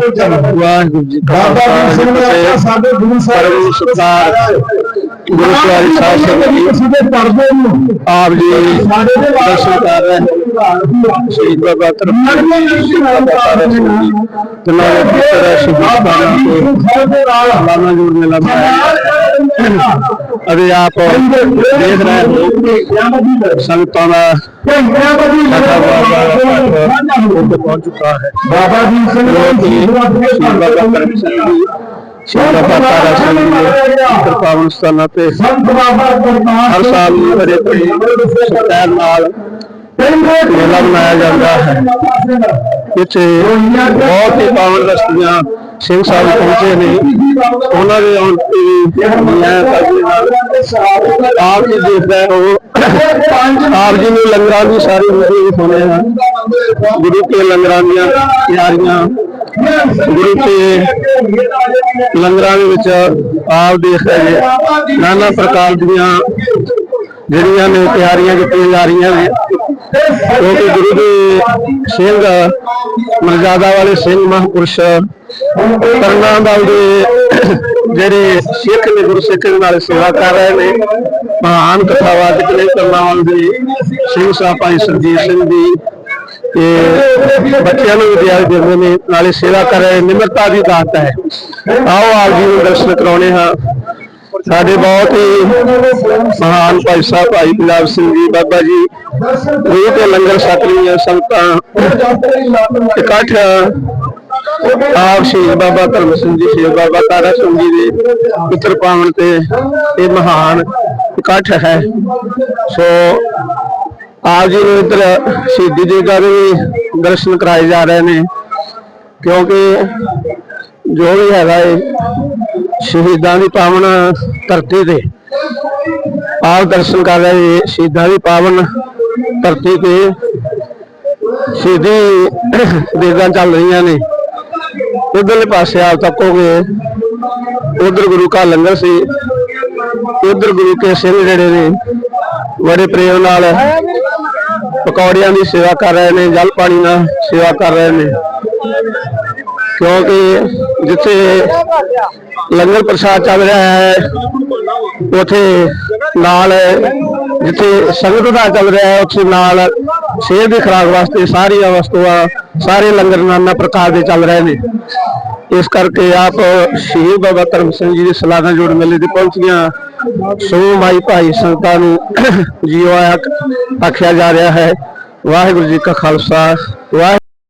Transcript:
ਵਾਹਿਗੁਰੂ ਜੀ ਕਾ ਖਾਲਸਾ। ਸਾਡੇ ਗੁਰੂ ਸਾਹਿਬ ਪਰਮ ਸਤਿਕਾਰ ਗੁਰੂ ਸਵਾਰੀ ਸਾਹਿਬ ਸੰਗਤ ਜੀ ਦੇ ਪਰਦੇ ਨੂੰ ਆਪ ਜੀ ਸਾਡੇ ਦੇ ਦਰਸ਼ਨ ਕਰ ਰਹੇ ਹਨ ਸ਼ਹੀਦ ਬਾਬਾ ਤਰਫ ਸ਼ਹੀਦ ਬਾਬਾ ਤਾਰਾ ਸਿੰਘ ਜੀ ਤੇ ਨਾਲ ਪੁੱਤਰ ਸ਼ਹੀਦ ਬਾਬਾ ਤੇ ਲਾਣਾ ਜੋੜ ਮੇਲਾ ਮਨਾਇਆ ਅਤੇ ਆਪ ਦੇਖ ਰਹੇ ਹੋ ਸੰਗਤਾਂ ਦਾ ਸਾਡਾ ਬਾਬਾ ਉੱਥੇ ਪਹੁੰਚ ਚੁੱਕਾ ਹੈ ਬਾਬਾ ਜੀ ਸਿੰਘ ਲੋਕ ਹੀ ਸ਼ਹੀਦ ਬਾਬਾ ਕਰਮ ਸਿੰਘ ਜੀ ਸ਼ਹੀਦ ਬਾਬਾ ਤਾਰਾ ਸਿੰਘ ਜੀ ਦੇ ਕਿਰਪਾਵਨ ਸਥਾਨਾਂ ਤੇ ਸੰਤ ਬਾਬਾ ਕਰਤਾਰ ਹਰ ਸਾਲ ਬੜੇ ਬੜੀ ਸਤਿਕਾਰ ਨਾਲ ਮੇਲਾ ਮਨਾਇਆ ਜਾਂਦਾ ਹੈ ਇੱਥੇ ਬਹੁਤ ਹੀ ਪਾਵਨ ਰਸਤੀਆਂ ਸਿੰਘ ਸਾਹਿਬ ਪਹੁੰਚੇ ਨੇ ਉਹਨਾਂ ਦੇ ਆਉਣ ਤੇ ਵੀ ਮੈਂ ਕਰਦੇ ਨਾਲ ਆਪ ਜੀ ਦੇਖਦਾ ਹੋ ਆਪ ਜੀ ਨੂੰ ਲੰਗਰਾਂ ਦੀ ਸਾਰੀ ਵੀਡੀਓ ਸੁਣੇ ਹਨ ਗੁਰੂ ਕੇ ਲੰਗਰਾਂ ਦੀਆਂ ਤਿਆਰੀਆਂ ਗੁਰੂ ਕੇ ਲੰਗਰਾਂ ਦੇ ਵਿੱਚ ਆਪ ਦੇਖ ਰਹੇ ਨਾਨਾ ਪ੍ਰਕਾਰ ਦੀਆਂ ਜਿਹੜੀਆਂ ਨੇ ਤਿਆਰੀਆਂ ਕੀਤੀਆਂ ਜਾ ਰਹੀਆਂ ਨੇ। ਕਿਉਂਕਿ ਗੁਰੂ ਦੇ ਸਿੰਘ, ਮਰਜ਼ਾਦਾ ਵਾਲੇ ਸਿੰਘ, ਮਹਾਂਪੁਰਸ਼ ਕਰਨਾ ਦਲ ਦੇ ਜਿਹੜੇ ਸਿੱਖ ਨੇ, ਗੁਰੂ ਸਿੱਖ ਦੇ ਨਾਲ ਸੇਵਾ ਕਰ ਰਹੇ ਨੇ। ਮਹਾਨ ਕਥਾਵਾਚਕ ਨੇ ਕਰਨਾ ਵਾਲੇ। ਸਿੰਘ ਸਾਹਿਬ ਭਾਈ ਸਰਜੀਤ ਸਿੰਘ ਜੀ ਤੇ ਬੱਚਿਆਂ ਨੂੰ ਵਿਦਿਆਰਥੀ ਦਿੰਦੇ ਨੇ, ਨਾਲੇ ਸੇਵਾ ਕਰ ਰਹੇ, ਨਿਮਰਤਾ ਦੀ ਦਾਤ ਹੈ। ਆਓ ਆਪ ਜੀ ਨੂੰ ਦਰਸ਼ਨ ਕਰਾਉਣੇ ਹਾਂ। ਸਾਡੇ ਬਹੁਤ ਹੀ ਮਹਾਨ ਭਾਈ ਸਾਹਿਬ, ਭਾਈ ਗੁਲਾਬ ਸਿੰਘ ਜੀ, ਬਾਬਾ ਜੀ, ਗੁਰੂ ਤੇ ਲੰਗਰ ਛਕ ਰਹੀਆਂ ਸੰਗਤਾਂ। ਇਕੱਠ ਆਪ ਸ਼ਹੀਦ ਬਾਬਾ ਧਰਮ ਸਿੰਘ ਜੀ, ਸ਼ਹੀਦ ਬਾਬਾ ਤਾਰਾ ਸਿੰਘ ਜੀ ਦੇ ਪਿੱਤਰ ਪਾਵਨ ਤੇ ਇਹ ਮਹਾਨ ਇਕੱਠ ਹੈ। ਸੋ ਆਪ ਜੀ ਨੂੰ ਇੱਧਰ ਸ਼ਹੀਦੀ ਜਗ੍ਹਾ ਦੇ ਵੀ ਦਰਸ਼ਨ ਕਰਾਏ ਜਾ ਰਹੇ ਨੇ, ਕਿਉਂਕਿ ਜੋ ਵੀ ਹੈਗਾ ਏ ਸ਼ਹੀਦਾਂ ਦੀ ਪਾਵਨ ਧਰਤੀ ਤੇ ਆਪ ਦਰਸ਼ਨ ਕਰ ਰਹੇ ਸ਼ਹੀਦਾਂ ਦੀ ਪਾਵਨ ਧਰਤੀ ਤੇ ਸ਼ਹੀਦੀ ਦੇਗਾਂ ਚੱਲ ਰਹੀਆਂ ਨੇ। ਉਧਰਲੇ ਪਾਸੇ ਆਪ ਤੱਕੋਗੇ ਉਧਰ ਗੁਰੂ ਕਾ ਲੰਗਰ ਸੀ, ਉਧਰ ਗੁਰੂ ਕੇ ਸਿੰਘ ਜਿਹੜੇ ਨੇ, ਬੜੇ ਪ੍ਰੇਮ ਨਾਲ ਪਕੌੜਿਆਂ ਦੀ ਸੇਵਾ ਕਰ ਰਹੇ ਨੇ, ਜਲ ਪਾਣੀ ਨਾਲ ਸੇਵਾ ਕਰ ਰਹੇ ਨੇ। ਕਿਉਂਕਿ ਜਿੱਥੇ ਲੰਗਰ ਪ੍ਰਸ਼ਾਦ ਚੱਲ ਰਿਹਾ ਹੈ, ਉਥੇ ਨਾਲ ਜਿੱਥੇ ਸੰਗਤ ਦਾ ਚੱਲ ਰਿਹਾ ਹੈ, ਉੱਥੇ ਨਾਲ ਸਿਹਤ ਦੀ ਖੁਰਾਕ ਵਾਸਤੇ ਸਾਰੀਆਂ ਵਸਤੂਆਂ, ਸਾਰੇ ਲੰਗਰ ਨਾਨਾ ਪ੍ਰਕਾਰ ਦੇ ਚੱਲ ਰਹੇ ਨੇ। ਇਸ ਕਰਕੇ ਆਪ ਸ਼ਹੀਦ ਬਾਬਾ ਧਰਮ ਸਿੰਘ ਜੀ ਦੇ ਸਲਾਨਾ ਜੋੜ ਮੇਲੇ ਤੇ ਪਹੁੰਚੀਆਂ ਸੋ ਮਾਈ ਭਾਈ ਸੰਗਤਾਂ ਨੂੰ ਜੀਓ ਆਖਿਆ ਜਾ ਰਿਹਾ ਹੈ। ਵਾਹਿਗੁਰੂ ਜੀ ਕਾ ਖਾਲਸਾ ਵਾਹਿਗੁਰੂ